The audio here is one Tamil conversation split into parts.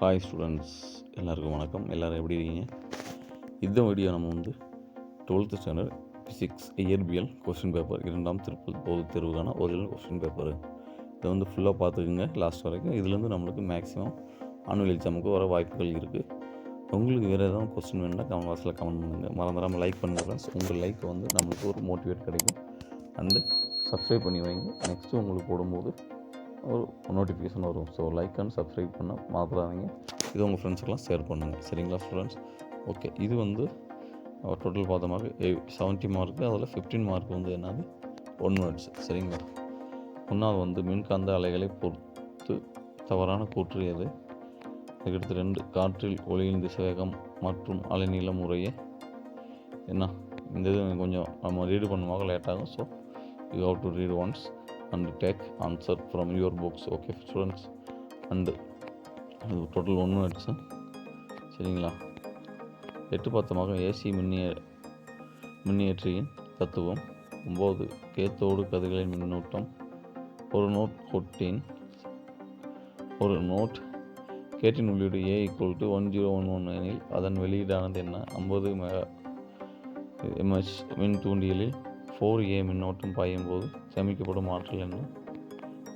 ஹாய் ஸ்டூடெண்ட்ஸ் எல்லாருக்கும் வணக்கம். எல்லோரும் எப்படி இருக்கீங்க? இந்த வீடியோ நம்ம வந்து டுவெல்த்து ஸ்டாண்டர்ட் ஃபிசிக்ஸ் இயற்பியல் கொஸ்டின் பேப்பர் இரண்டாம் திருப்பதி பொது தேர்வுக்கான ஒரிஜினல் கொஸ்டின் பேப்பர் இதை வந்து ஃபுல்லாக பார்த்துக்குங்க. லாஸ்ட் வரைக்கும் இதுலேருந்து நம்மளுக்கு மேக்ஸிமம் ஆனுவல் எக்ஸாமுக்கு வர வாய்ப்புகள் இருக்குது உங்களுக்கு வேறு எதாவது கொஸ்டின் வேணும்னா கமெண்ட் பாக்ஸில் கமெண்ட் பண்ணுங்கள் மறந்துடாமல் லைக் பண்ணுங்கள் ஃப்ரெண்ட்ஸ் உங்கள் லைக் வந்து நம்மளுக்கு ஒரு மோட்டிவேட் கிடைக்கும். அண்டு சப்ஸ்கிரைப் பண்ணி வைங்க. நெக்ஸ்ட்டு உங்களுக்கு போடும்போது ஒரு நோட்டிஃபிகேஷன் வரும். ஸோ லைக் அண்ட் சப்ஸ்கிரைப் பண்ண மறந்துடாதீங்க. இது உங்கள் ஃப்ரெண்ட்ஸுக்கெல்லாம் ஷேர் பண்ணுங்கள் சரிங்களா ஸ்டூடெண்ட்ஸ் ஓகே இது வந்து டோட்டல் பார்த்த மார்க் செவன்ட்டி மார்க்கு அதில் ஃபிஃப்டீன் மார்க் வந்து என்னது? ஒன் மினிட்ஸ் சரிங்களா? ஒன்றாவது வந்து மின்காந்த அலைகளை பொறுத்து தவறான கூற்று எது? அதுக்கடுத்து ரெண்டு காற்றில் ஒளியின் திசைவேகம் மற்றும் அலைநீளம் முறையே என்ன? இந்த இது கொஞ்சம் நம்ம ரீடு பண்ணுவாங்க லேட்டாகும் so you have to read once and take answer from your books okay students and இது டோட்டல் ஒன்று ஆயிடுச்சு சரிங்களா? எட்டு பத்தமாக ஏசி மின்னிய மின்னியற்றியின் தத்துவம். ஒம்பது கேத்தோடு கதிர்களின் மின்னூட்டம். ஒரு நோட் கொட்டின் ஒரு நோட் கேட்டின் உள்ளீடு A equal to one zero one one எனில் அதன் வெளியீடானது என்ன? ஐம்பது மெகா எம்எச் மின் தூண்டியலில் ஃபோர் ஏ மின்னோட்டம் பாயும் போது சேமிக்கப்படும் ஆற்றல் என்ன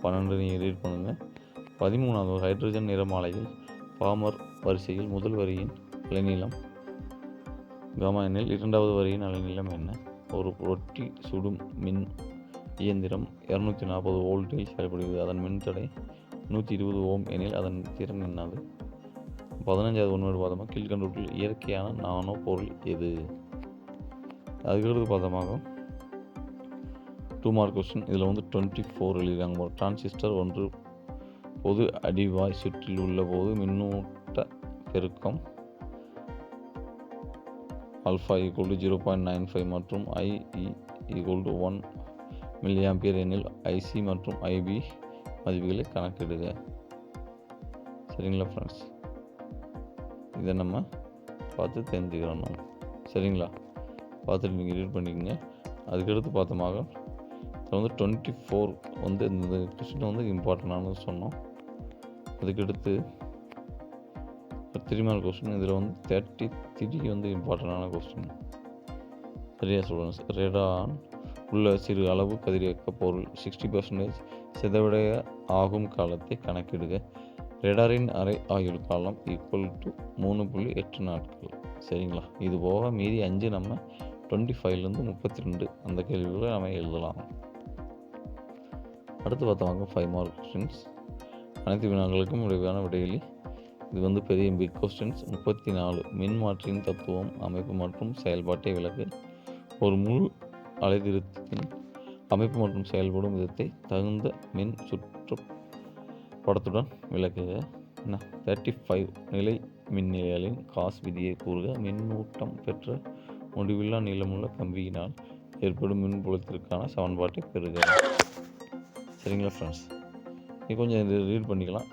பன்னெண்டு நீங்கள் ரீட் பண்ணுங்கள் பதிமூணாவது ஹைட்ரஜன் நிறமாலையில் பாமர் வரிசையில் முதல் வரியின் அலைநீளம் கமா எண்ணில் இரண்டாவது வரியின் அலைநீளம் என்ன? ஒரு ரொட்டி சுடும் மின் இயந்திரம் இரநூத்தி நாற்பது வோல்ட்டில் செயல்படுகிறது. அதன் மின்தடை நூற்றி இருபது ஓம் எனில் அதன் திறன் என்னது? பதினஞ்சாவது ஒன்று பாதமாக கீழ்கண்டூட்டில் இயற்கையான நானோ பொருள் எது? அதுக்கடுத்து பாதமாகும் டூ மார்க் கொஸ்டின் இதில் வந்து டுவெண்ட்டி ஃபோர் எழுதிருக்காங்க ஒரு டிரான்சிஸ்டர் ஒன்று பொது அடிவாய் சுற்றில் உள்ள போது மின்னூட்ட பெருக்கம் alpha equal to zero point nine five மற்றும் IE equal to one milliampere எனில் ஐசி மற்றும் ஐபி மதிப்புகளை கணக்கிடுக. சரிங்களா ஃப்ரெண்ட்ஸ் இதை நம்ம பார்த்து தெரிஞ்சுக்கிறோம் சரிங்களா? பார்த்துட்டு நீங்கள் ரீட் பண்ணிக்கோங்க. அதுக்கடுத்து பார்த்தோமாக இதில் வந்து டுவெண்ட்டி ஃபோர் வந்து இந்த கொஸ்டின் வந்து இம்பார்ட்டண்டானது சொன்னோம். அதுக்கடுத்து த்ரீ மார்க் கொஸ்டின் இதில் வந்து தேர்ட்டி த்ரீ வந்து இம்பார்ட்டண்டான கொஸ்டின் சரியா ஸ்டூடெண்ட்ஸ் ரேடான் உள்ள சிறு அளவு கதிரியக்க பொருள் சிக்ஸ்டி பர்சன்டேஜ் சிதவிடைய ஆகும் காலத்தை கணக்கிடுக. ரேடாரின் அரை ஆயுள் காலம் ஈக்குவல் டு மூணு புள்ளி எட்டு நாட்கள். சரிங்களா? இது போக மீதி அஞ்சு நம்ம டுவெண்ட்டி ஃபைவ்லேருந்து முப்பத்தி ரெண்டு அந்த கேள்விகளை நம்ம எழுதலாம். அடுத்து பார்த்தவங்க ஃபைவ் மார்க் கொஸ்டின்ஸ் அனைத்து வினாக்களுக்கும் விரைவான விடையிலி இது வந்து பெரிய பிக் கொஸ்டின்ஸ் முப்பத்தி நாலு மின்மாற்றியின் தத்துவம் அமைப்பு மற்றும் செயல்பாட்டை விளக்கு. ஒரு முழு அலைதிருத்தத்தின் அமைப்பு மற்றும் செயல்படும் விதத்தை தகுந்த மின் சுற்று படத்துடன் விளக்குக. என்ன? தேர்ட்டி ஃபைவ் நிலை மின்நிலைகளின் காஸ் விதியை கூறுக. மின்னூட்டம் பெற்ற முடிவில்லா நீளமுள்ள கம்பியினால் ஏற்படும் மின்புலத்திற்கான சமன்பாட்டை பெறுக. சரிங்களா ஃப்ரெண்ட்ஸ் இது கொஞ்சம் இது ரீட் பண்ணிக்கலாம்.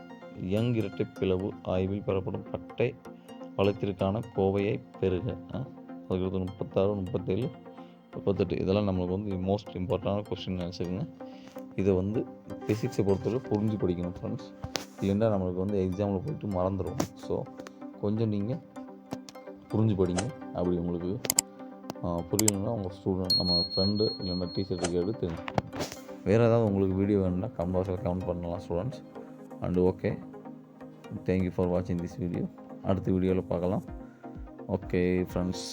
யங் இரட்டை பிளவு ஆய்வில் பெறப்படும் பட்டை வளத்திற்கான கோவையை பெறுக. அதுக்கடுத்து முப்பத்தாறு முப்பத்தேழு முப்பத்தெட்டு. இதெல்லாம் நம்மளுக்கு வந்து மோஸ்ட் இம்பார்ட்டண்டான கொஸ்டின் நினச்சிக்கோங்க. இதை வந்து ஃபிசிக்ஸை பொறுத்தவரை புரிஞ்சு படிக்கணும் ஃப்ரெண்ட்ஸ் இல்லைன்னா நம்மளுக்கு வந்து எக்ஸாமில் போயிட்டு மறந்துடும் ஸோ கொஞ்சம் நீங்கள் புரிஞ்சு படிங்க. அப்படி உங்களுக்கு புரியலன்னா உங்கள் ஸ்டூடெண்ட் நம்ம ஃப்ரெண்டு இல்லைன்னா டீச்சர்கிட்ட கேட்டு தெரிஞ்சுக்கணும் வேறு ஏதாவது உங்களுக்கு வீடியோ வேணும்னா கமெண்ட் பாக்ஸில் கமெண்ட் பண்ணலாம் students and okay thank you for வாட்சிங் திஸ் வீடியோ அடுத்த வீடியோவில் பார்க்கலாம். ஓகே ஃப்ரெண்ட்ஸ்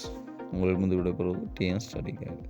உங்களிடமிருந்து விடைபெறுவது டிஎன் ஸ்டடி கேட்